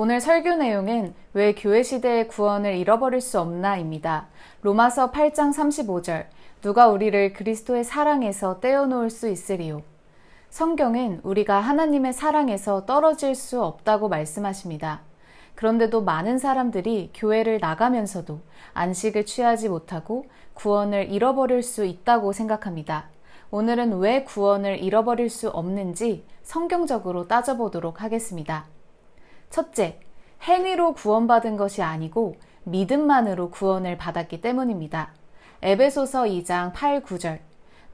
오늘 설교 내용은 왜 교회 시대의 구원을 잃어버릴 수 없나입니다. 로마서 8장 35절. 누가 우리를 그리스도의 사랑에서 떼어놓을 수 있으리요. 성경은 우리가 하나님의 사랑에서 떨어질 수 없다고 말씀하십니다. 그런데도 많은 사람들이 교회를 나가면서도 안식을 취하지 못하고 구원을 잃어버릴 수 있다고 생각합니다. 오늘은 왜 구원을 잃어버릴 수 없는지 성경적으로 따져보도록 하겠습니다. 첫째, 행위로 구원받은 것이 아니고 믿음만으로 구원을 받았기 때문입니다. 에베소서 2장 8, 9절.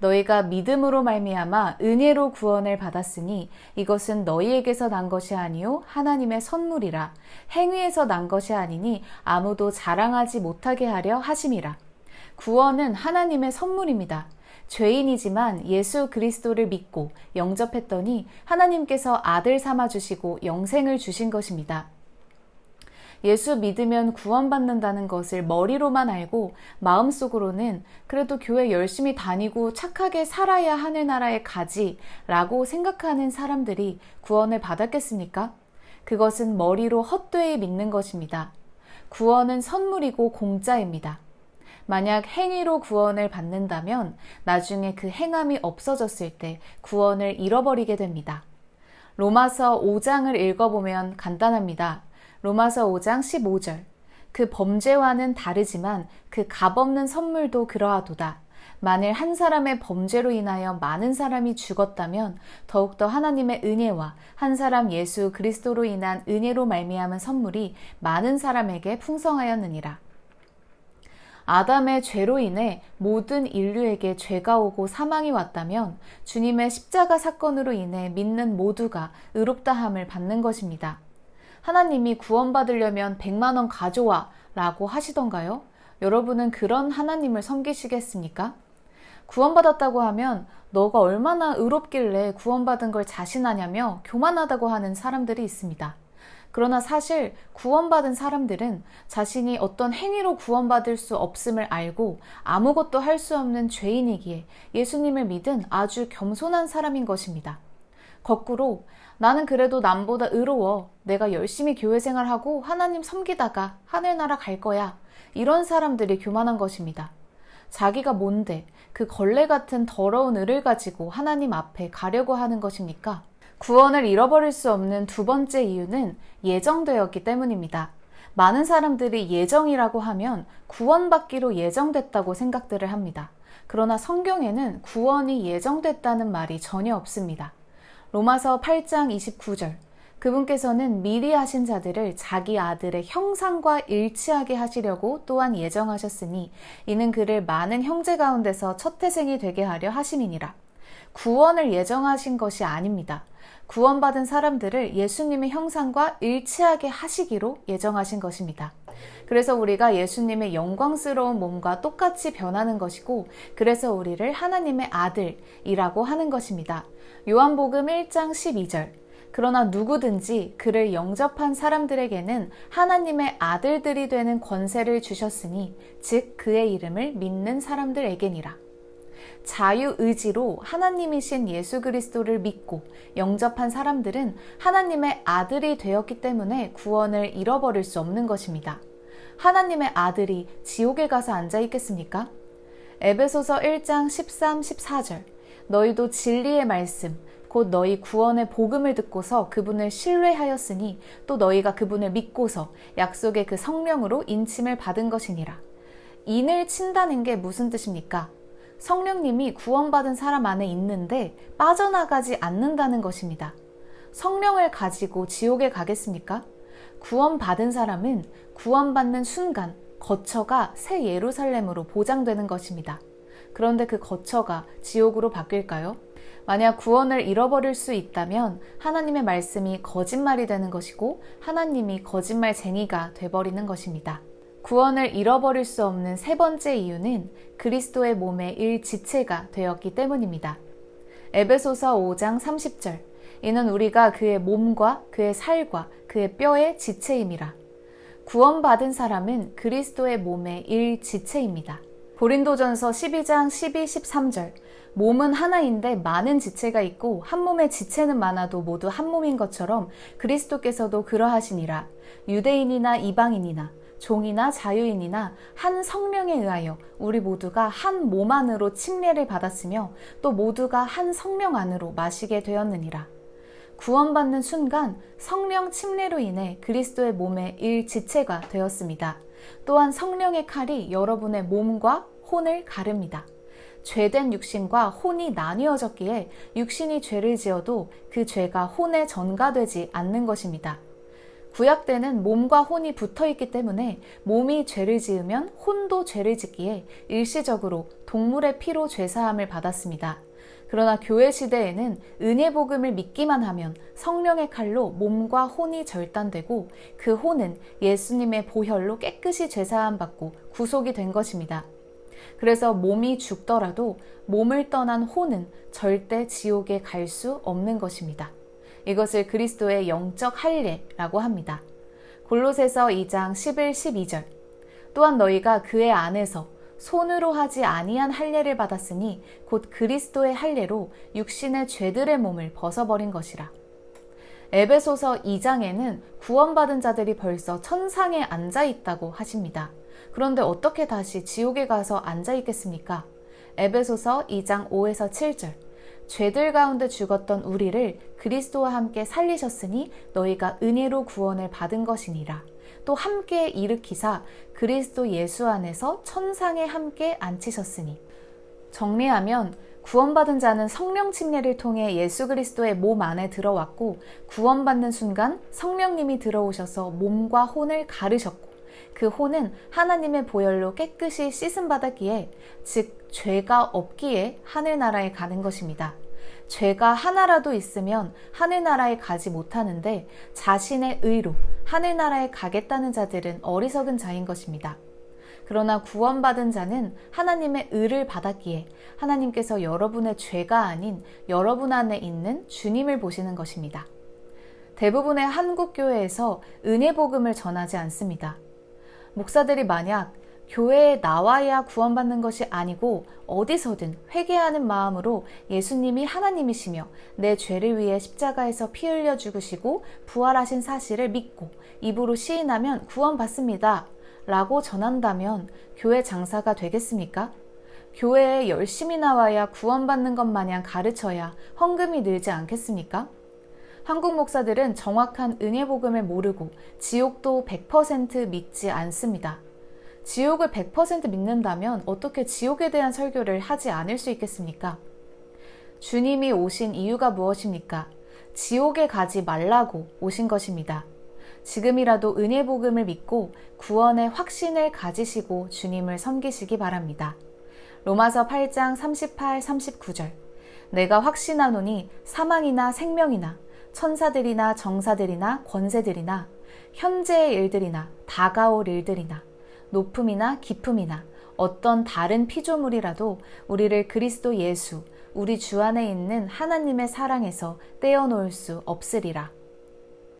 너희가 믿음으로 말미암아 은혜로 구원을 받았으니 이것은 너희에게서 난 것이 아니요 하나님의 선물이라 행위에서 난 것이 아니니 아무도 자랑하지 못하게 하려 하심이라. 구원은 하나님의 선물입니다. 죄인이지만 예수 그리스도를 믿고 영접했더니 하나님께서 아들 삼아 주시고 영생을 주신 것입니다. 예수 믿으면 구원받는다는 것을 머리로만 알고 마음속으로는 그래도 교회 열심히 다니고 착하게 살아야 하늘나라에 가지 라고 생각하는 사람들이 구원을 받았겠습니까? 그것은 머리로 헛되이 믿는 것입니다. 구원은 선물이고 공짜입니다. 만약 행위로 구원을 받는다면 나중에 그 행함이 없어졌을 때 구원을 잃어버리게 됩니다. 로마서 5장을 읽어보면 간단합니다. 로마서 5장 15절. 그 범죄와는 다르지만 그 값없는 선물도 그러하도다. 만일 한 사람의 범죄로 인하여 많은 사람이 죽었다면 더욱더 하나님의 은혜와 한 사람 예수 그리스도로 인한 은혜로 말미암은 선물이 많은 사람에게 풍성하였느니라. 아담의 죄로 인해 모든 인류에게 죄가 오고 사망이 왔다면 주님의 십자가 사건으로 인해 믿는 모두가 의롭다함을 받는 것입니다. 하나님이 구원받으려면 100만원 가져와 라고 하시던가요? 여러분은 그런 하나님을 섬기시겠습니까? 구원받았다고 하면 너가 얼마나 의롭길래 구원받은 걸 자신하냐며 교만하다고 하는 사람들이 있습니다. 그러나 사실 구원받은 사람들은 자신이 어떤 행위로 구원받을 수 없음을 알고 아무것도 할 수 없는 죄인이기에 예수님을 믿은 아주 겸손한 사람인 것입니다. 거꾸로 나는 그래도 남보다 의로워. 내가 열심히 교회 생활하고 하나님 섬기다가 하늘나라 갈 거야. 이런 사람들이 교만한 것입니다. 자기가 뭔데 그 걸레 같은 더러운 을을 가지고 하나님 앞에 가려고 하는 것입니까? 구원을 잃어버릴 수 없는 두 번째 이유는 예정되었기 때문입니다. 많은 사람들이 예정이라고 하면 구원받기로 예정됐다고 생각들을 합니다. 그러나 성경에는 구원이 예정됐다는 말이 전혀 없습니다. 로마서 8장 29절. 그분께서는 미리 하신 자들을 자기 아들의 형상과 일치하게 하시려고 또한 예정하셨으니 이는 그를 많은 형제 가운데서 첫 태생이 되게 하려 하심이니라. 구원을 예정하신 것이 아닙니다. 구원받은 사람들을 예수님의 형상과 일치하게 하시기로 예정하신 것입니다. 그래서 우리가 예수님의 영광스러운 몸과 똑같이 변하는 것이고, 그래서 우리를 하나님의 아들이라고 하는 것입니다. 요한복음 1장 12절. 그러나 누구든지 그를 영접한 사람들에게는 하나님의 아들들이 되는 권세를 주셨으니, 즉 그의 이름을 믿는 사람들에게니라. 자유 의지로 하나님이신 예수 그리스도를 믿고 영접한 사람들은 하나님의 아들이 되었기 때문에 구원을 잃어버릴 수 없는 것입니다. 하나님의 아들이 지옥에 가서 앉아 있겠습니까? 에베소서 1장 13, 14절. 너희도 진리의 말씀, 곧 너희 구원의 복음을 듣고서 그분을 신뢰하였으니 또 너희가 그분을 믿고서 약속의 그 성령으로 인침을 받은 것이니라. 인을 친다는 게 무슨 뜻입니까? 성령님이 구원받은 사람 안에 있는데 빠져나가지 않는다는 것입니다. 성령을 가지고 지옥에 가겠습니까? 구원받은 사람은 구원받는 순간 거처가 새 예루살렘으로 보장되는 것입니다. 그런데 그 거처가 지옥으로 바뀔까요? 만약 구원을 잃어버릴 수 있다면 하나님의 말씀이 거짓말이 되는 것이고 하나님이 거짓말쟁이가 돼버리는 것입니다. 구원을 잃어버릴 수 없는 세 번째 이유는 그리스도의 몸의 일 지체가 되었기 때문입니다. 에베소서 5장 30절. 이는 우리가 그의 몸과 그의 살과 그의 뼈의 지체임이라. 구원받은 사람은 그리스도의 몸의 일 지체입니다. 고린도전서 12장 12, 13절. 몸은 하나인데 많은 지체가 있고 한 몸의 지체는 많아도 모두 한 몸인 것처럼 그리스도께서도 그러하시니라. 유대인이나 이방인이나 종이나 자유인이나 한 성령에 의하여 우리 모두가 한 몸 안으로 침례를 받았으며 또 모두가 한 성령 안으로 마시게 되었느니라. 구원받는 순간 성령 침례로 인해 그리스도의 몸의 일 지체가 되었습니다. 또한 성령의 칼이 여러분의 몸과 혼을 가릅니다. 죄된 육신과 혼이 나뉘어졌기에 육신이 죄를 지어도 그 죄가 혼에 전가되지 않는 것입니다. 구약 때는 몸과 혼이 붙어 있기 때문에 몸이 죄를 지으면 혼도 죄를 짓기에 일시적으로 동물의 피로 죄사함을 받았습니다. 그러나 교회 시대에는 은혜 복음을 믿기만 하면 성령의 칼로 몸과 혼이 절단되고 그 혼은 예수님의 보혈로 깨끗이 죄사함 받고 구속이 된 것입니다. 그래서 몸이 죽더라도 몸을 떠난 혼은 절대 지옥에 갈 수 없는 것입니다. 이것을 그리스도의 영적 할례라고 합니다. 골로새서 2장 11, 12절. 또한 너희가 그의 안에서 손으로 하지 아니한 할례를 받았으니 곧 그리스도의 할례로 육신의 죄들의 몸을 벗어버린 것이라. 에베소서 2장에는 구원받은 자들이 벌써 천상에 앉아 있다고 하십니다. 그런데 어떻게 다시 지옥에 가서 앉아 있겠습니까? 에베소서 2장 5에서 7절. 죄들 가운데 죽었던 우리를 그리스도와 함께 살리셨으니 너희가 은혜로 구원을 받은 것이니라. 또 함께 일으키사 그리스도 예수 안에서 천상에 함께 앉히셨으니. 정리하면 구원받은 자는 성령 침례를 통해 예수 그리스도의 몸 안에 들어왔고 구원받는 순간 성령님이 들어오셔서 몸과 혼을 가르셨고 그 혼은 하나님의 보혈로 깨끗이 씻음 받았기에 즉 죄가 없기에 하늘나라에 가는 것입니다. 죄가 하나라도 있으면 하늘나라에 가지 못하는데 자신의 의로 하늘나라에 가겠다는 자들은 어리석은 자인 것입니다. 그러나 구원받은 자는 하나님의 의를 받았기에 하나님께서 여러분의 죄가 아닌 여러분 안에 있는 주님을 보시는 것입니다. 대부분의 한국 교회에서 은혜 복음을 전하지 않습니다. 목사들이 만약 교회에 나와야 구원받는 것이 아니고 어디서든 회개하는 마음으로 예수님이 하나님이시며 내 죄를 위해 십자가에서 피 흘려 죽으시고 부활하신 사실을 믿고 입으로 시인하면 구원받습니다. 라고 전한다면 교회 장사가 되겠습니까? 교회에 열심히 나와야 구원받는 것 마냥 가르쳐야 헌금이 늘지 않겠습니까? 한국 목사들은 정확한 은혜 복음을 모르고 지옥도 100% 믿지 않습니다. 지옥을 100% 믿는다면 어떻게 지옥에 대한 설교를 하지 않을 수 있겠습니까? 주님이 오신 이유가 무엇입니까? 지옥에 가지 말라고 오신 것입니다. 지금이라도 은혜 복음을 믿고 구원의 확신을 가지시고 주님을 섬기시기 바랍니다. 로마서 8장 38, 39절. 내가 확신하노니 사망이나 생명이나 천사들이나 정사들이나 권세들이나 현재의 일들이나 다가올 일들이나 높음이나 깊음이나 어떤 다른 피조물이라도 우리를 그리스도 예수, 우리 주 안에 있는 하나님의 사랑에서 떼어놓을 수 없으리라.